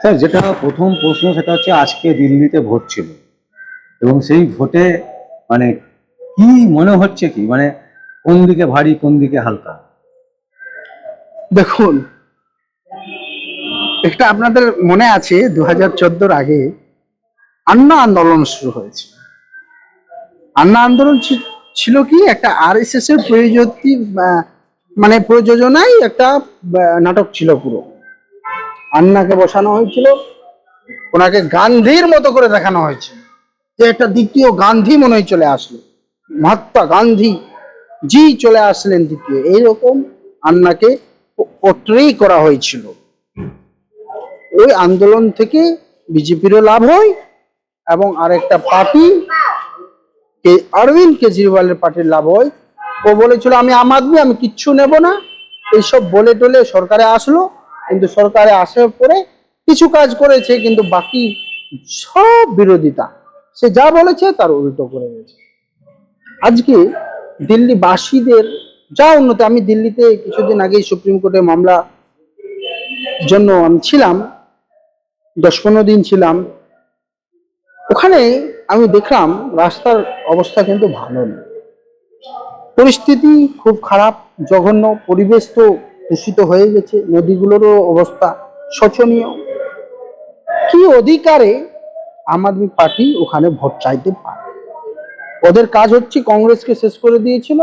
Sir যেটা প্রথম প্রশ্ন সেটা হচ্ছে আজকে দিল্লিতে ভোট ছিল। এবং সেই ভোটে মানে কি মনে হচ্ছে কি? মানে কোন দিকে ভারী, কোন দিকে হালকা? দেখুন, একটা আপনাদের মনে আছে দু হাজার চোদ্দোর আগে আন্না আন্দোলন শুরু হয়েছে আন্না আন্দোলন ছিল কি? একটা আর এস এস এর প্রয়োজনী মানে প্রযোজনায় একটা নাটক ছিল পুরো। আন্নাকে বসানো হয়েছিল। ওনাকে গান্ধীর মতো করে দেখানো হয়েছিল যে একটা দ্বিতীয় গান্ধী মনে হয় চলে আসলো। মহাত্মা গান্ধী জি চলে আসলেন দ্বিতীয়। এইরকম আন্নাকে পোট্রেই করা হয়েছিল। ওই আন্দোলন থেকে বিজেপিরও লাভ হয় এবং আরেকটা পার্টি অরবিন্দ কেজরিওয়ালের পার্টির লাভ হয়। ও বলেছিল, আমি আম আদমি, আমি কিচ্ছু নেব না। এইসব বলে টলে সরকারে আসলো। কিন্তু সরকারে আসার পরে কিছু কাজ করেছে, কিন্তু বাকি সব বিরোধিতা। সে যা বলেছে তার উল্টো করে গেছে। আজকে দিল্লিবাসীদের যা উন্নতি, আমি দিল্লিতে কিছুদিন আগেই সুপ্রিম কোর্টে মামলা জন্য আমি ছিলাম দশ পনেরো দিন ছিলাম। ওখানে আমি দেখলাম রাস্তার অবস্থা কিন্তু ভালো নেই। পরিস্থিতি খুব খারাপ, জঘন্য, পরিবেশ তো দূষিত হয়ে গেছে, নদীগুলোরও অবস্থা শোচনীয়। কি অধিকারে আম আদমি পার্টি ওখানে ভোট চাইতে পারে? ওদের কাজ হচ্ছে কংগ্রেসকে শেষ করে দিয়েছিল,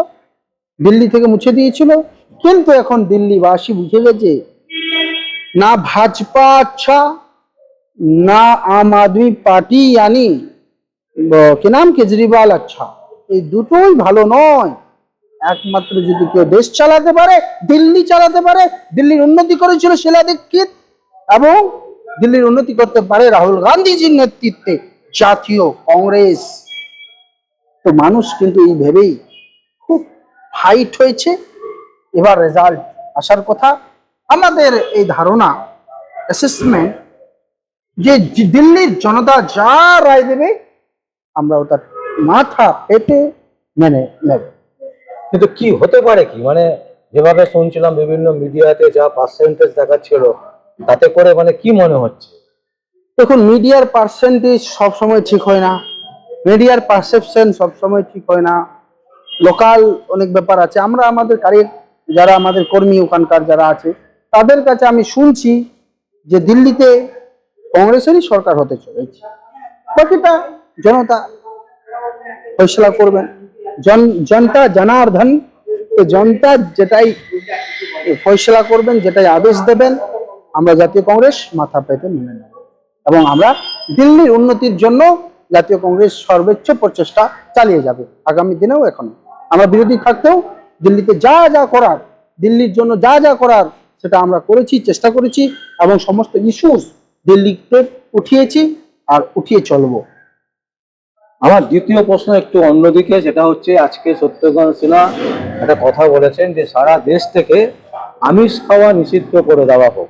দিল্লি থেকে মুছে দিয়েছিল, কিন্তু এখন দিল্লিবাসী বুঝে গেছে, না ভাজপা আচ্ছা না আম আদমি পার্টি আনি কি নাম? কেজরিওয়াল আচ্ছা। এই দুটোই ভালো নয়। একমাত্র যদি কেউ দেশ চালাতে পারে, দিল্লি চালাতে পারে, দিল্লির উন্নতি করেছিল শিলা দীক্ষিত এবং দিল্লির উন্নতি করতে পারে রাহুল গান্ধীজির নেতৃত্বে জাতীয় কংগ্রেস। তো মানুষ কিন্তু এই ভেবেই খুব ফাইট হয়েছে। এবার রেজাল্ট আসার কথা, আমাদের এই ধারণা অ্যাসেসমেন্ট যে দিল্লির জনতা যা রায় দেবে, আমরা ওটার মাথা পেতে মেনে নেব। কিন্তু কি হতে পারে কি? মানে যেভাবে শুনছিলাম বিভিন্ন মিডিয়াতে যা পার্সেন্টেজ দেখাচ্ছিল, তাতে করে মানে কি মনে হচ্ছে? দেখুন মিডিয়ার পার্সেন্টেজ সবসময় ঠিক হয় না। মিডিয়ার পারসেপশন সবসময় ঠিক হয় না। লোকাল অনেক ব্যাপার আছে। আমরা আমাদের কারির যারা আমাদের কর্মী ওখানকার যারা আছে, তাদের কাছে আমি শুনছি যে দিল্লিতে কংগ্রেসেরই সরকার হতে চলেছে। বাকিটা জনতা ফয়সলা করবেন। জনতা জনার্দন তো জনতা যেটাই ফয়সলা করবেন, যেটাই আদেশ দেবেন, আমরা জাতীয় কংগ্রেস মাথা পেতে মেনে নেব। এবং আমরা দিল্লির উন্নতির জন্য জাতীয় কংগ্রেস সর্বোচ্চ প্রচেষ্টা চালিয়ে যাবে, আগামী দিনেও এখন। আমরা বিরোধী থাকতেও দিল্লিতে যা যা করার, দিল্লির জন্য যা যা করার, সেটা আমরা করেছি, চেষ্টা করেছি, এবং সমস্ত ইস্যুস দিল্লিতে উঠিয়েছি আর উঠিয়ে চলবো। আমার দ্বিতীয় প্রশ্ন একটু অন্যদিকে, সেটা হচ্ছে আজকে সত্যকান্ত সিনহা একটা কথা বলেছেন যে সারা দেশ থেকে আমিষ খাওয়া নিষিদ্ধ করে দেওয়া হোক।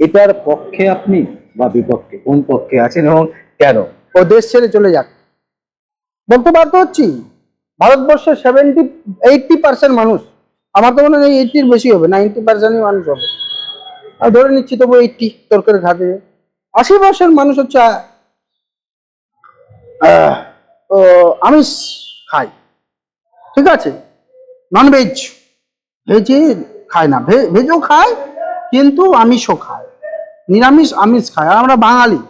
এটার পক্ষে আপনি বা বিপক্ষে, কোন পক্ষে আছেন এবং কেন? ও দেশ ছেড়ে চলে যাক। বলতে বাধ্য হচ্ছি ভারতবর্ষের সেভেন্টি এইটটি পার্সেন্ট মানুষ, আমার তো মনে হয় এইটির বেশি হবে নাইনটি পার্সেন্টই মানুষ হবে। আর ধরে নিচ্ছি তবু এইটটি তর্কের ঘাতে আশি পার্সেন্ট মানুষ হচ্ছে আমিষ খায় ঠিক আছে? নন ভেজ খায় না। ভেজও খায় কিন্তু আমিষও খায় নিরামিষ, আমিষ খায় আর আমরা বাঙালি।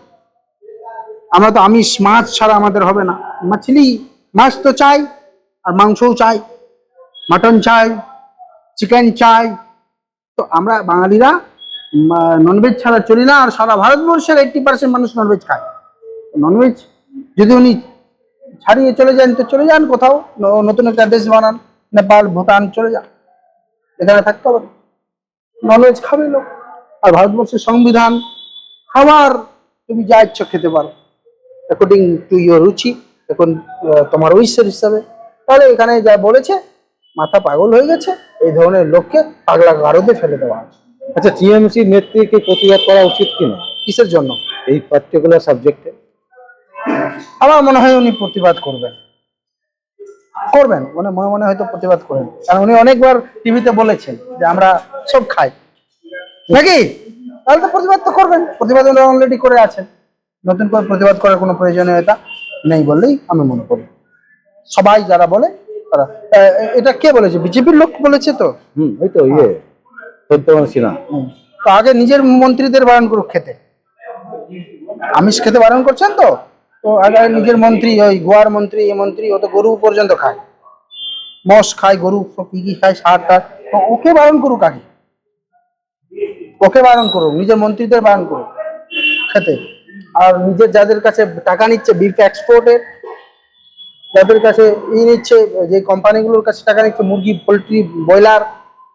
আমরা তো আমিষ, মাছ ছাড়া আমাদের হবে না। মাছলি মাছ তো চাই, আর মাংসও চাই। মাটন চাই, চিকেন চাই। তো আমরা বাঙালিরা ননভেজ ছাড়া চলি না। আর সারা ভারতবর্ষের এইটটি পার্সেন্ট মানুষ ননভেজ খায়। ননভেজ যদি উনি ছাড়িয়ে চলে যান তো চলে যান কোথাও। নতুন একটা দেশ বানান নেপাল ভুটান চলে যান। এখানে থাকতে হবে। ননভেজ খাবে লোক। আর ভারতবর্ষের সংবিধান খাবার তুমি যা ইচ্ছা খেতে পারো। অ্যাকর্ডিং টু ইয়োর রুচি এখন তোমার ঐশ্বর হিসাবে। তাহলে এখানে যা বলেছে মাথা পাগল হয়ে গেছে। এই ধরনের লোককে পাগলা গারদে ফেলে দেওয়া আছে আচ্ছা টিএমসি নেত্রীকে প্রতিবাদ করা উচিত কিনা? কিসের জন্য? এই পার্টিকুলার সাবজেক্টে আমার মনে হয় উনি প্রতিবাদ করবেন। করবেন মানে মনে মনে হয়তো প্রতিবাদ করেন। কারণ উনি অনেকবার টিভিতে বলেছেন যে আমরা সব খাই। নাকি? তাহলে তো প্রতিবাদ তো করবেন। প্রতিবাদ অলরেডি করে আছেন। নতুন করে প্রতিবাদ করার কোনো প্রয়োজনীয়তা নেই বললেই আমি মনে করি। সবাই যারা বলে তারা এটা কে বলেছে? বিজেপির লোক বলেছে তো। হুম ওই তো ইয়ে সত্যবান সিনহা। তো আগে নিজের মন্ত্রীদের বারণ করুক খেতে। আমিষ খেতে বারণ করছেন তো? তো আগে নিজের মন্ত্রী, ওই গোয়ার মন্ত্রী, এই মন্ত্রী, ও তো গরু পর্যন্ত খায়। মোষ খায়, গরু, কি কি খায়, সার টার। তো ওকে বারণ করুক আগে। ওকে বারণ করুক, নিজের মন্ত্রীদের বারণ করুক খেতে। আর নিজের যাদের কাছে টাকা নিচ্ছে বিফ এক্সপোর্টের যাদের কাছে ই নিচ্ছে, যে কোম্পানিগুলোর কাছে টাকা নিচ্ছে, মুরগি, পোলট্রি, ব্রয়লার,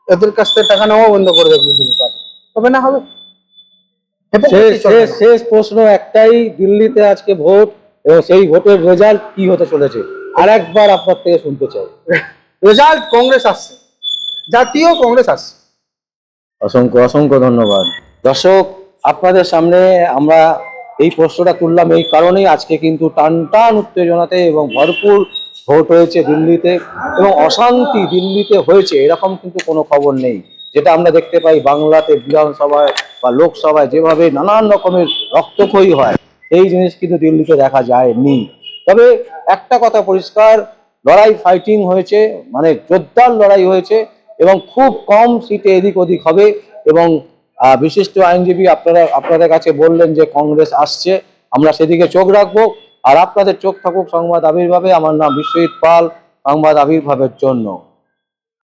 এদের কাছ থেকে টাকা নেওয়া বন্ধ করে দেবে তবে না হবে। শেষ প্রশ্ন একটাই, দিল্লিতে আজকে ভোট। এবং সেই ভোটের রেজাল্ট কি হতে চলেছে আর একবার আপনার থেকে শুনতে চাই। রেজাল্ট কংগ্রেস আসছে জাতীয় কংগ্রেস আসছে। অসংখ্য অসংখ্য ধন্যবাদ। দর্শক আপনাদের সামনে আমরা এই প্রশ্নটা তুললাম এই কারণেই আজকে কিন্তু টান টান উত্তেজনাতে এবং ভরপুর ভোট হয়েছে দিল্লিতে এবং অশান্তি দিল্লিতে হয়েছে এরকম কিন্তু কোনো খবর নেই। যেটা আমরা দেখতে পাই বাংলাতে বিধানসভায় বা লোকসভায় যেভাবে নানান রকমের রক্তক্ষয়ী হয়। এই জিনিস কিন্তু দিল্লিতে দেখা যায়নি। তবে একটা কথা পরিষ্কার, লড়াই ফাইটিং হয়েছে মানে জোরদার লড়াই হয়েছে এবং খুব কম সিটে এদিক ওদিক হবে এবং বিশিষ্ট আইনজীবী আপনারা, আপনাদের কাছে বললেন যে কংগ্রেস আসছে, আমরা সেদিকে চোখ রাখব। আর আপনাদের চোখ থাকুক সংবাদ আবির্ভাবে, আমার নাম বিশ্বজিৎ পাল, সংবাদ আবির্ভাবের জন্য।